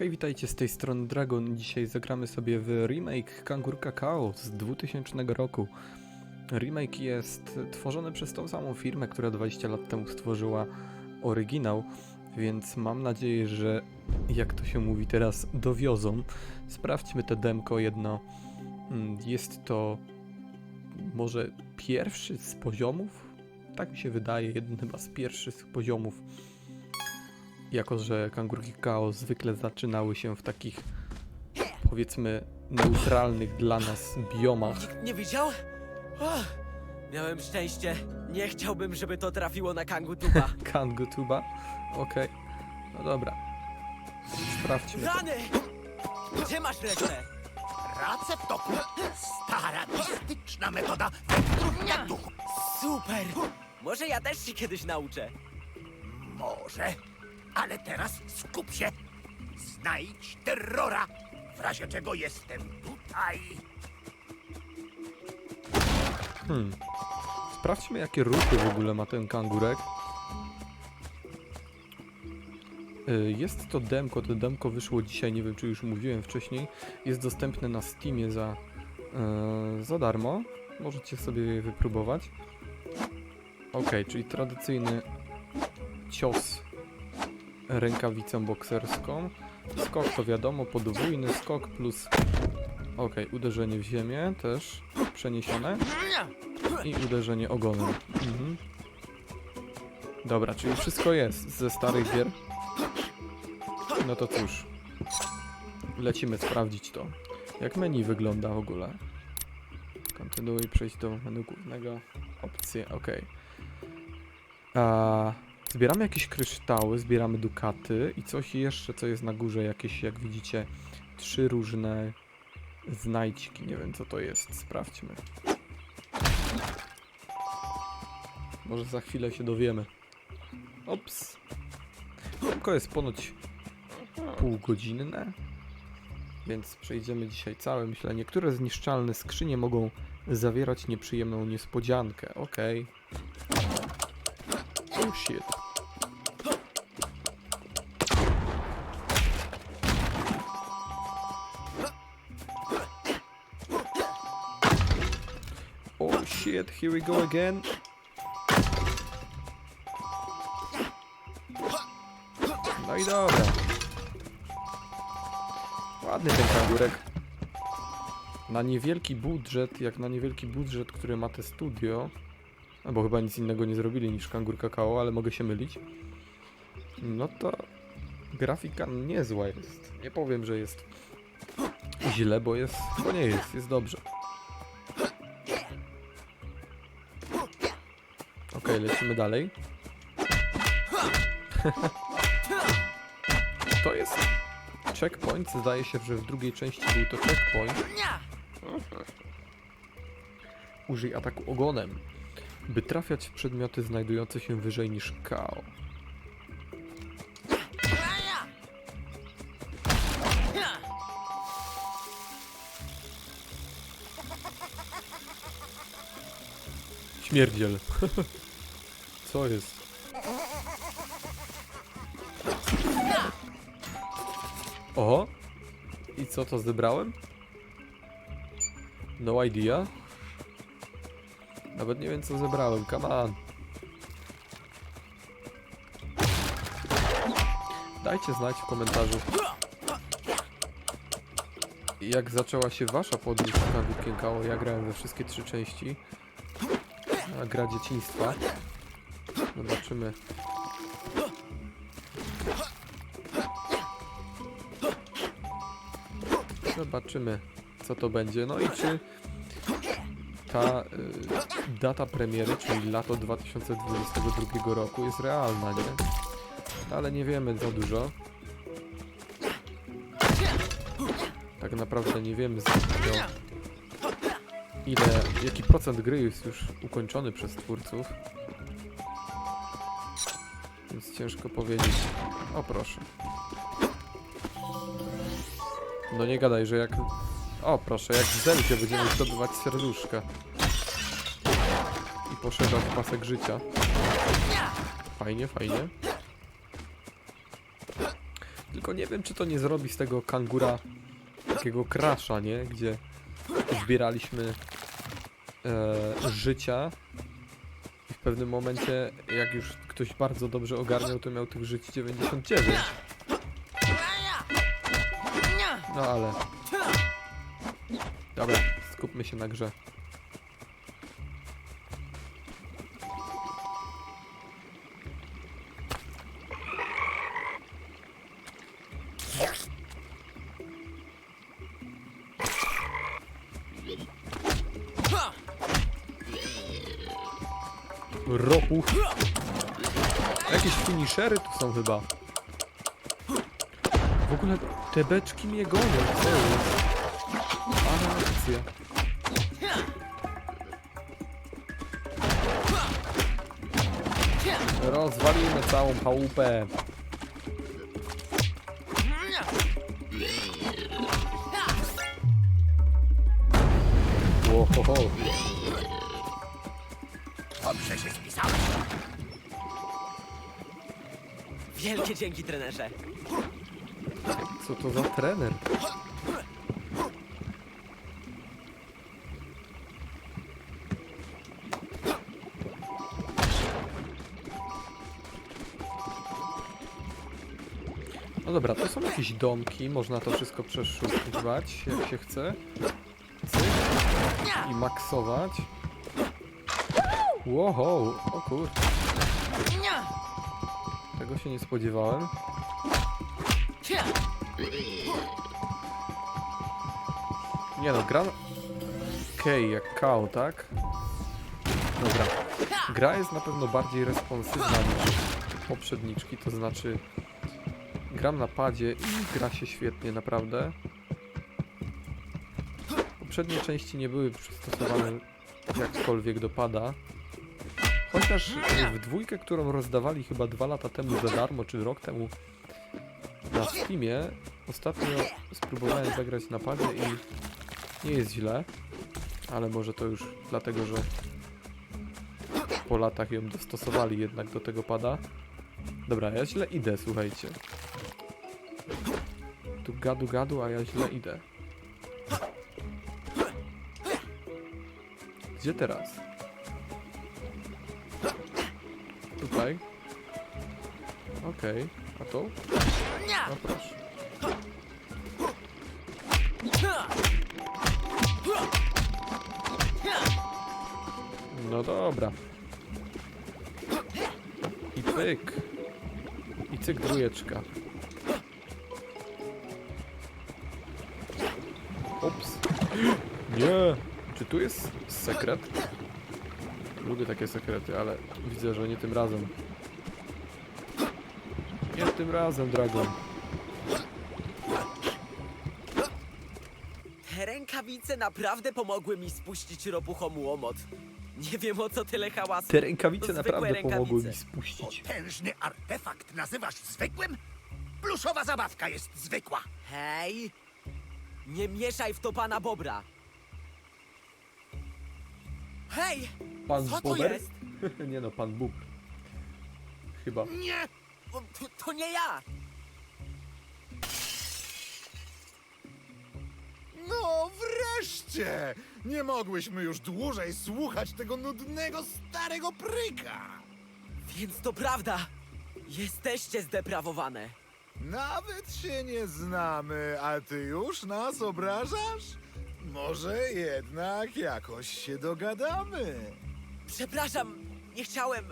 Hej, witajcie z tej strony Dragon. Dzisiaj zagramy sobie w remake Kangur Kakao z 2000 roku. Remake jest tworzony przez tą samą firmę, która 20 lat temu stworzyła oryginał, więc mam nadzieję, że jak to się mówi teraz, dowiozą. Sprawdźmy te demko jedno. Mm, Jest to może pierwszy z poziomów? Tak mi się wydaje, jeden chyba z pierwszych poziomów jako że kangurki KO zwykle zaczynały się w takich powiedzmy neutralnych dla nas biomach. Nikt nie widział? O, miałem szczęście. Nie chciałbym, żeby to trafiło na Kangutuba. Kangutuba? Okej, no dobra. Sprawdźmy. To. Rany! Gdzie masz resztę? Prace w toku. Stara, mistyczna metoda wędrównia duchu. Super! Może ja też się kiedyś nauczę. Może, ale teraz skup się. Znajdź terrora, w razie czego jestem tutaj. Hmm. Sprawdźmy jakie ruchy w ogóle ma ten kangurek. Y, Jest to demko, to demko wyszło dzisiaj, nie wiem czy już mówiłem wcześniej. Jest dostępne na Steamie za, e, za darmo. Możecie sobie je wypróbować. Ok, czyli tradycyjny cios rękawicą bokserską. Skok to wiadomo, podwójny skok plus ok, uderzenie w ziemię też przeniesione i uderzenie ogonem. Mhm. Dobra, czyli wszystko jest ze starych gier. No to cóż, lecimy sprawdzić to. Jak menu wygląda w ogóle? Kontynuuj, przejść do menu głównego. Opcje, ok. A, zbieramy jakieś kryształy, zbieramy dukaty i coś jeszcze, co jest na górze, jakieś, jak widzicie, trzy różne znajdźki. Nie wiem, co to jest. Sprawdźmy. Może za chwilę się dowiemy. Ops. Tylko jest ponoć półgodzinne. Więc przejdziemy dzisiaj całe. Myślę, niektóre zniszczalne skrzynie mogą zawierać nieprzyjemną niespodziankę. Okej. Oh shit. Shit, here we go again. No i dobra. Ładny ten kangurek. Na niewielki budżet, jak na niewielki budżet, który ma te studio, no bo chyba nic innego nie zrobili niż kangur kakao, ale mogę się mylić. No to grafika niezła jest. Nie powiem, że jest źle, bo jest, bo nie jest, jest dobrze. Okej, lecimy dalej. to jest checkpoint. Zdaje się, że w drugiej części był to checkpoint. Użyj ataku ogonem, by trafiać w przedmioty znajdujące się wyżej niż KO. Śmierdziel. Co jest? Oho. I co to zebrałem? No idea. Nawet nie wiem co zebrałem, come on. Dajcie znać w komentarzu. Jak zaczęła się wasza podróż na Wikienkao? Ja grałem we wszystkie trzy części. A gra dzieciństwa. Zobaczymy. Zobaczymy, co to będzie. No i czy ta y, data premiery, czyli lato 2022 roku jest realna, nie? Ale nie wiemy za dużo. Tak naprawdę nie wiemy za dużo. Ile, jaki procent gry jest już ukończony przez twórców. Ciężko powiedzieć. O proszę. No nie gadaj, że jak... O proszę, jak w Zeldzie będziemy zdobywać serduszka. I poszerzać pasek życia. Fajnie, fajnie. Tylko nie wiem, czy to nie zrobi z tego kangura takiego crasha, nie? Gdzie zbieraliśmy e, życia i w pewnym momencie, jak już ktoś bardzo dobrze ogarniał, to miał tych żyć 99. No ale... Dobra, skupmy się na grze. Ropuch. Jakieś finishery tu są chyba. W ogóle te beczki mnie gonią, co jest? Ale akcja. Rozwalimy całą chałupę. Łohoho. Dzięki, trenerze. Co to za trener? No dobra, to są jakieś domki, można to wszystko przeszukiwać jak się chce. Cyk. I maksować. Wow, o kur... Tego się nie spodziewałem. Nie no, gra... Okej, jak Kao, tak? Dobra. Gra jest na pewno bardziej responsywna niż poprzedniczki, to znaczy gram na padzie i gra się świetnie, naprawdę. Poprzednie części nie były przystosowane jakkolwiek do pada. Chociaż w dwójkę, którą rozdawali chyba dwa lata temu za darmo, czy rok temu na Steamie, ostatnio spróbowałem zagrać na padzie i nie jest źle, ale może to już dlatego, że po latach ją dostosowali jednak do tego pada. Dobra, ja źle idę, słuchajcie. Tu gadu gadu, a ja źle idę. Gdzie teraz? Tutaj. Okej, a to? No proszę. No dobra. I pyk. I cyk dwójeczka. Ups. Nie. Czy tu jest sekret? Lubię takie sekrety, ale widzę, że nie tym razem. Nie tym razem, Dragon. Te rękawice naprawdę pomogły mi spuścić ropuchom łomot. Nie wiem o co tyle hałasu. Te rękawice To zwykłe naprawdę pomogły mi rękawice. spuścić. Potężny artefakt nazywasz zwykłym? Pluszowa zabawka jest zwykła. Hej! Nie mieszaj w to pana Bobra. Hej! Pan Co to Bober? jest? nie no, pan Bóg. Chyba. Nie! O, To, to nie ja! No wreszcie! Nie mogłyśmy już dłużej słuchać tego nudnego starego pryka! Więc to prawda! Jesteście zdeprawowane. Nawet się nie znamy, a ty już nas obrażasz? Może jednak jakoś się dogadamy. Przepraszam, nie chciałem.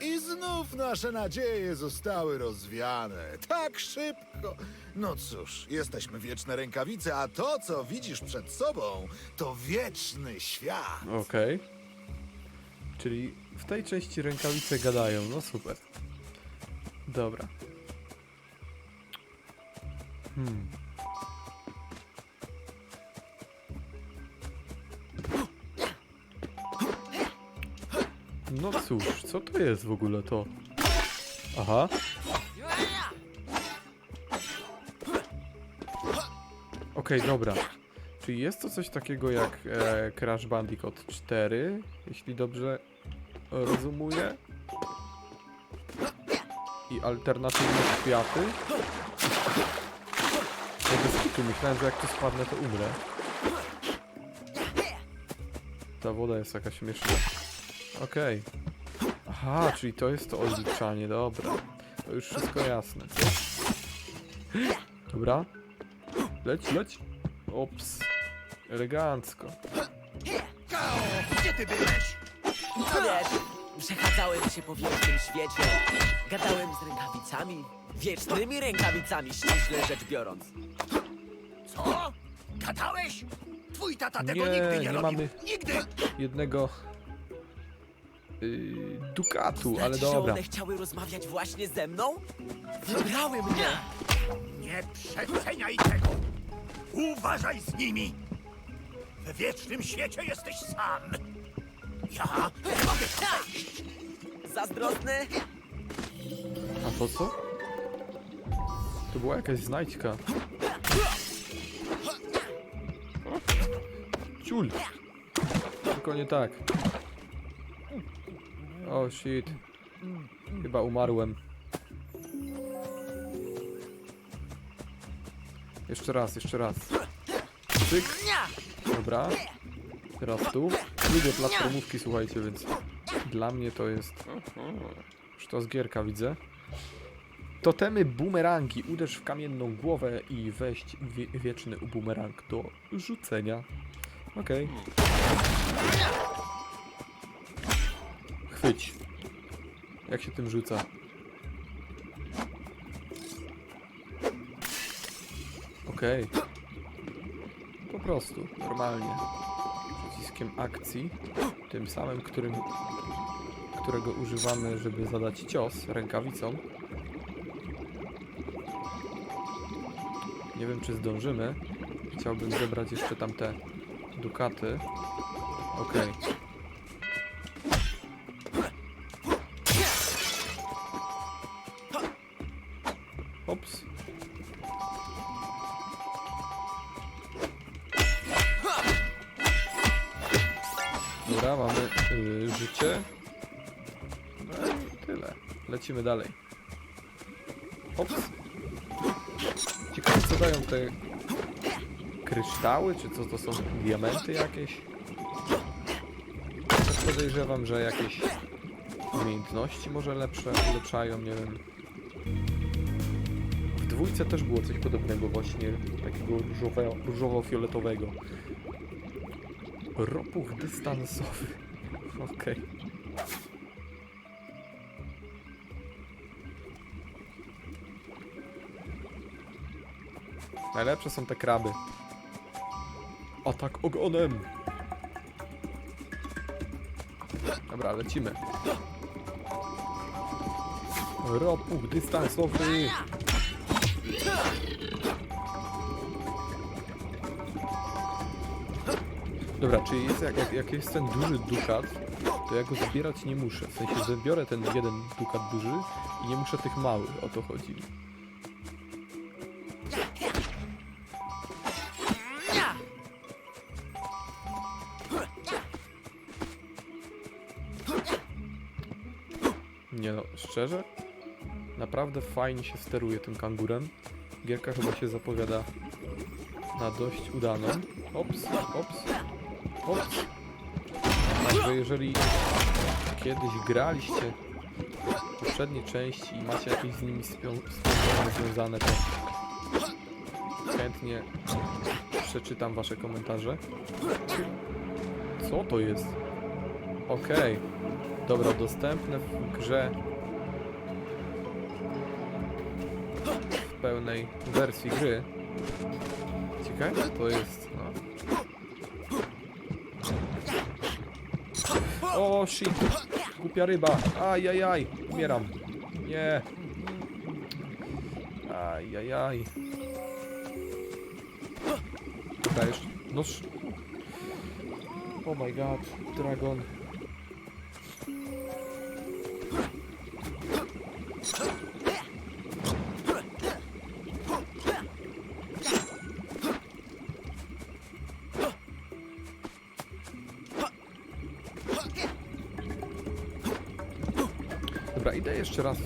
I znów nasze nadzieje zostały rozwiane. Tak szybko. No cóż, jesteśmy wieczne rękawice, a to, co widzisz przed sobą, to wieczny świat. Okej. Czyli w tej części rękawice gadają, no super. Dobra. Hmm. No cóż, co to jest w ogóle to? Aha. Okej, dobra. Czyli jest to coś takiego jak e, Crash Bandicoot 4, jeśli dobrze rozumuję. I alternatywne światy. Ja bez kitu myślałem, że jak tu spadnę, to umrę. Ta woda jest jakaś śmieszna. Okej. Aha, czyli to jest to odliczanie, dobra. To już wszystko jasne. Dobra. Leć, leć. Ops. Elegancko. Gdzie ty byłeś? No wiesz, przechadzałem się po wielkim świecie. Gadałem z rękawicami. Wiecznymi rękawicami, ściśle rzecz biorąc. Co? Gadałeś? Twój tata tego Nie, nigdy nie, nie robił. mamy- Nigdy! Jednego... Yy, dukatu, ale Znaczy, że dobra. one chciały rozmawiać właśnie ze mną? Wybrały mnie! Nie przeceniaj tego! Uważaj z nimi! W wiecznym świecie jesteś sam! Ja nie mogę! Zazdrosny? A to co? To była jakaś znajdźka. Ciul! Tylko nie tak. Oh, shit. Chyba umarłem. Jeszcze raz, jeszcze raz. Cyk. Dobra. Teraz tu. Lubię platformówki, słuchajcie, więc dla mnie to jest... Już to z gierka widzę. Totemy bumerangi. Uderz w kamienną głowę i weź wie wieczny bumerang do rzucenia. Okej. Chwyć. Jak się tym rzuca? Okej. Po prostu, normalnie. Przyciskiem akcji. Tym samym, którym którego używamy, żeby zadać cios rękawicą. Nie wiem, czy zdążymy. Chciałbym zebrać jeszcze tamte dukaty. Okej. Ops. Dobra, mamy y, życie. No i tyle. Lecimy dalej. Ops. Ciekawe co dają te kryształy, czy co to są diamenty jakieś? Podejrzewam, że jakieś umiejętności może lepsze ulepszają, nie wiem. Dwójce też było coś podobnego właśnie, takiego różowo-fioletowego. Ropuch dystansowy. Okej. Najlepsze są te kraby. Atak ogonem! Dobra, lecimy. Ropuch dystansowy! Dobra, czyli jest, jak, jak, jest ten duży dukat, to ja go zbierać nie muszę. W sensie zabiorę ten jeden dukat duży i nie muszę tych małych, o to chodzi. Nie no, szczerze? Naprawdę fajnie się steruje tym kangurem. Gierka chyba się zapowiada na dość udaną. Ops, ops, ops. Także jeżeli kiedyś graliście w poprzednie części i macie jakieś z nimi wspomnienia związane, to chętnie przeczytam wasze komentarze. Co to jest? Okej. Dobra, dostępne w grze pełnej wersji gry. Ciekawe to jest. No. O shit! Głupia ryba! Ajajaj! Umieram! Nie! Ajajaj! Dobra, jeszcze... Noż... Oh my god, dragon.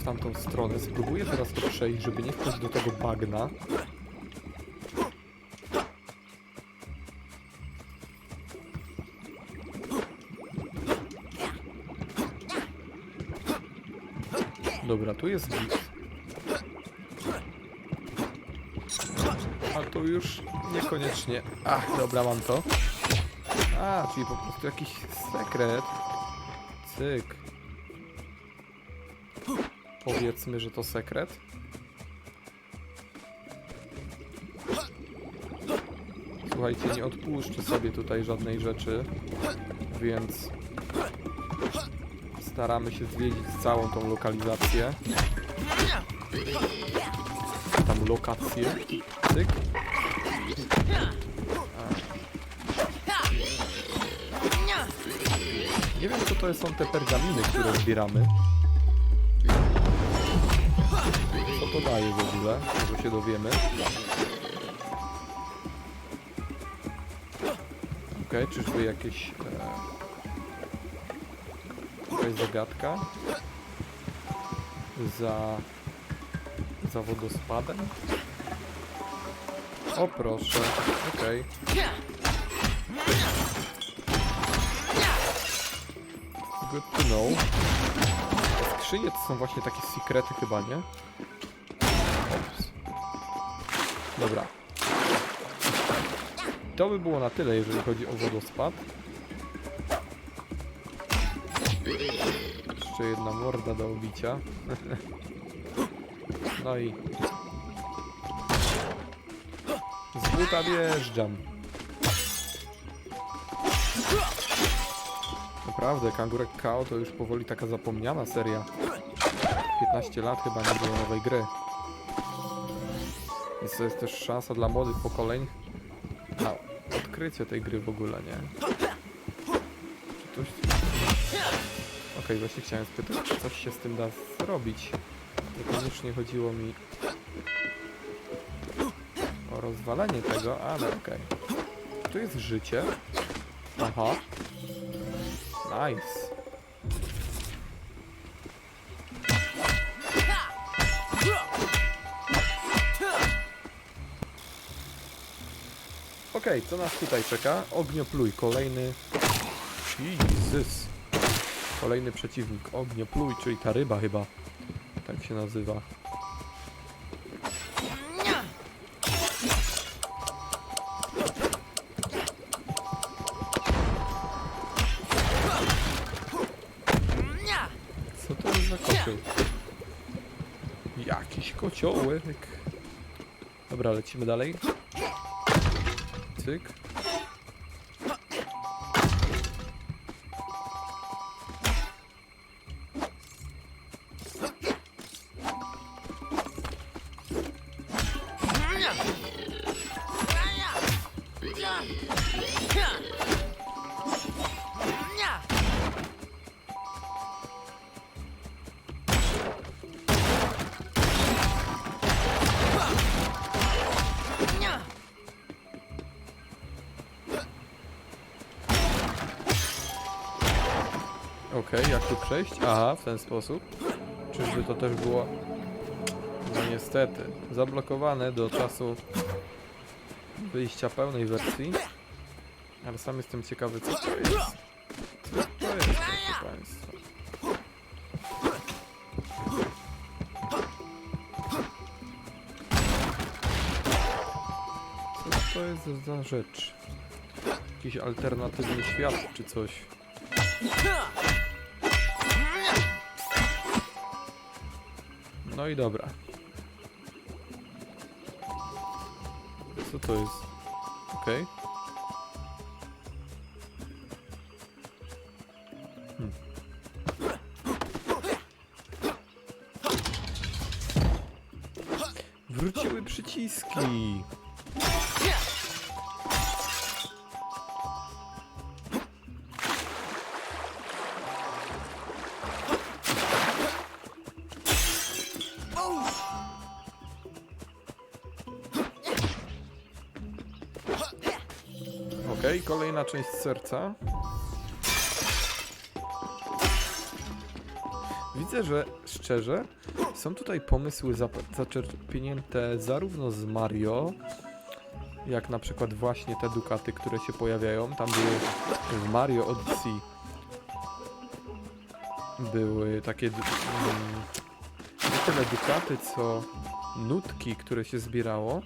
W tamtą stronę. Spróbuję teraz to przejść, żeby nie wpaść do tego bagna. Dobra, tu jest git. A tu już niekoniecznie. Ach, dobra, mam to. A, czyli po prostu jakiś sekret. Cyk. Powiedzmy, że to sekret. Słuchajcie, nie odpuszczę sobie tutaj żadnej rzeczy, więc staramy się zwiedzić całą tą lokalizację. Tam lokację. Cyk. Nie wiem, co to są te pergaminy, które zbieramy. To daje w ogóle? Może się dowiemy. Okej, czyżby jakieś... E... Jakaś zagadka? Za... Za wodospadem? O proszę, okej. Good to know. Skrzynie to są właśnie takie sekrety chyba, nie? Dobra. To by było na tyle, jeżeli chodzi o wodospad. Jeszcze jedna morda do obicia. No i... Z buta wjeżdżam. Naprawdę, Kangurek KO to już powoli taka zapomniana seria. 15 lat chyba nie było nowej gry. Więc to jest też szansa dla młodych pokoleń na odkrycie tej gry w ogóle, nie? Czy coś... Okej, właśnie chciałem spytać, czy coś się z tym da zrobić. Niekoniecznie chodziło mi o rozwalenie tego, ale okej. Tu jest życie. Aha. Nice. Okej, co nas tutaj czeka? Ogniopluj, kolejny... Jesus. Kolejny przeciwnik, ogniopluj, czyli ta ryba chyba. Tak się nazywa. Co to jest za kocioł? Jakiś kociołek. Dobra, lecimy dalej. Okej, jak tu przejść? Aha, w ten sposób. Czyżby to też było... No niestety, zablokowane do czasu wyjścia pełnej wersji. Ale sam jestem ciekawy, co to jest. Co to jest, proszę Państwa. Co to jest za rzecz? Jakiś alternatywny świat czy coś. No i dobra. Co to jest? Okej. Hmm. Wróciły przyciski. Kolejna część serca. Widzę, że szczerze są tutaj pomysły zaczerpnięte zarówno z Mario, jak na przykład właśnie te dukaty, które się pojawiają. Tam były w Mario Odyssey były takie mm, nie tyle dukaty, co nutki, które się zbierało.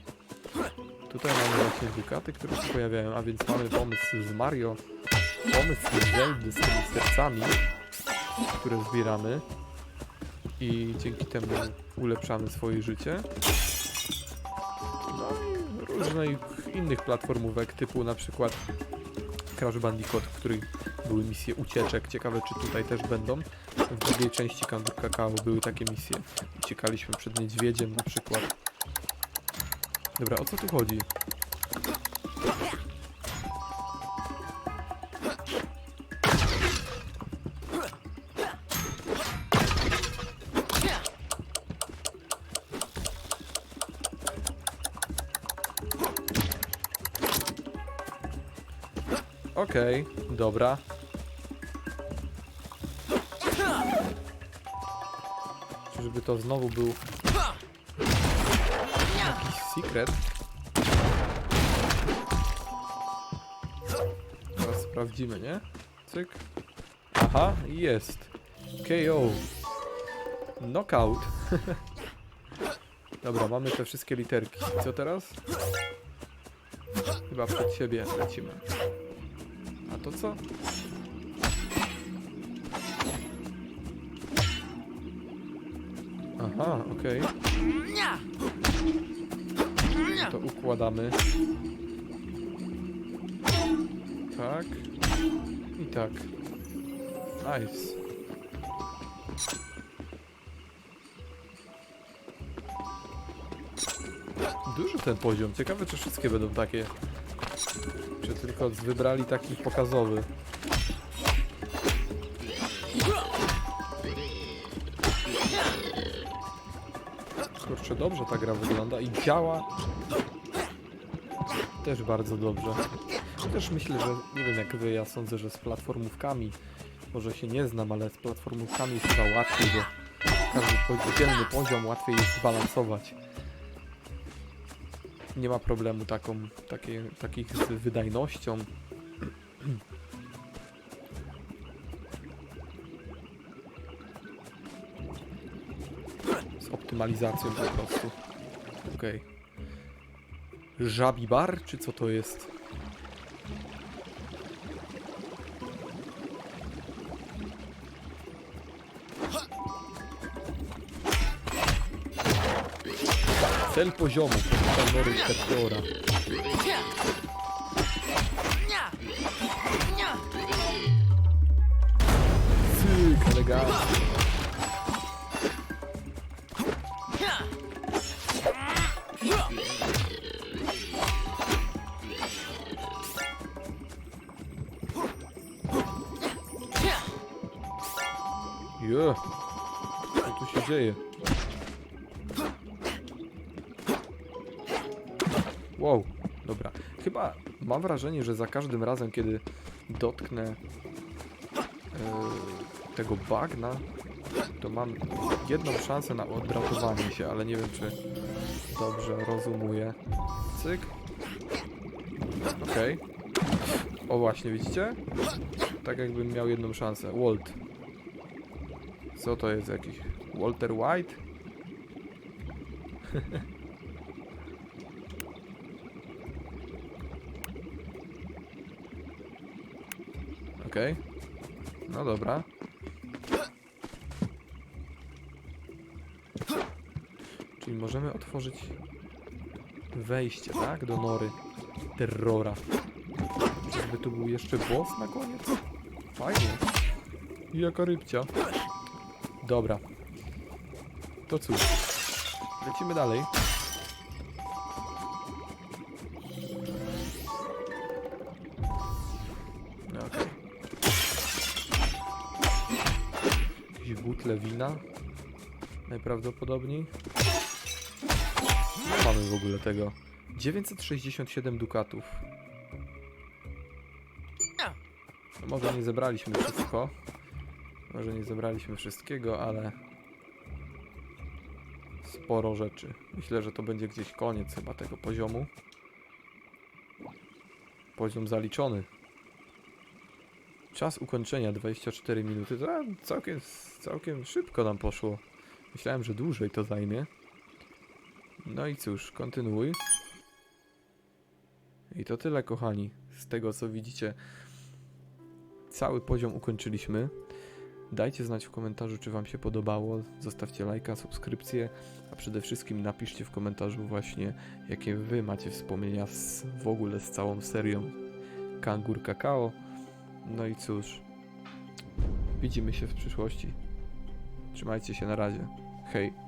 Tutaj mamy właśnie dukaty, które się pojawiają, a więc mamy pomysł z Mario, pomysł z Zeldy z tymi sercami, które zbieramy i dzięki temu ulepszamy swoje życie. No i różnych innych platformówek typu na przykład Crash Bandicoot, w której były misje ucieczek. Ciekawe czy tutaj też będą. W drugiej części Kangur Kakao były takie misje. Uciekaliśmy przed niedźwiedziem na przykład. Dobra, o co tu chodzi? Okej, dobra. Czyżby to znowu był secret? Teraz sprawdzimy, nie? Cyk. Aha, jest. KO. Knockout. Dobra, mamy te wszystkie literki. Co teraz? Chyba przed siebie lecimy. A to co? Aha, okej. To układamy. Tak. I tak. Nice. Duży ten poziom. Ciekawe, czy wszystkie będą takie. Czy tylko wybrali taki pokazowy. Kurczę, dobrze ta gra wygląda i działa też bardzo dobrze. Też myślę, że nie wiem jak wy, ja sądzę, że z platformówkami może się nie znam, ale z platformówkami jest chyba łatwiej, bo każdy podzielny poziom łatwiej jest zbalansować. Nie ma problemu taką, takie, takich z wydajnością. Z optymalizacją po prostu. Okej. Żabi bar, czy co to jest? Cel poziomu, Nory Peteora. Cyk, elegancko. Je. Co tu się dzieje? Wow, dobra. Chyba mam wrażenie, że za każdym razem, kiedy dotknę e, tego bagna, to mam jedną szansę na odratowanie się, ale nie wiem, czy dobrze rozumuję. Cyk. Okej. O właśnie, widzicie? Tak jakbym miał jedną szansę. Walt. Co to jest jakiś Walter White? Okej. No dobra. Czyli możemy otworzyć wejście, tak? Do nory terrora. Czyżby tu był jeszcze boss na koniec? Fajnie. Jaka rybcia. Dobra. To cóż. Lecimy dalej. No. Jakieś butle wina. Najprawdopodobniej. Nie mamy w ogóle tego. 967 dukatów. No może nie zebraliśmy wszystko. Może nie zebraliśmy wszystkiego, ale sporo rzeczy. Myślę, że to będzie gdzieś koniec chyba tego poziomu. Poziom zaliczony. Czas ukończenia 24 minuty. To całkiem, całkiem szybko nam poszło. Myślałem, że dłużej to zajmie. No i cóż, kontynuuj. I to tyle, kochani. Z tego co widzicie, cały poziom ukończyliśmy. Dajcie znać w komentarzu, czy Wam się podobało. Zostawcie lajka, subskrypcję, a przede wszystkim napiszcie w komentarzu właśnie, jakie Wy macie wspomnienia z, w ogóle z całą serią Kangur Kakao. No i cóż, widzimy się w przyszłości. Trzymajcie się na razie. Hej.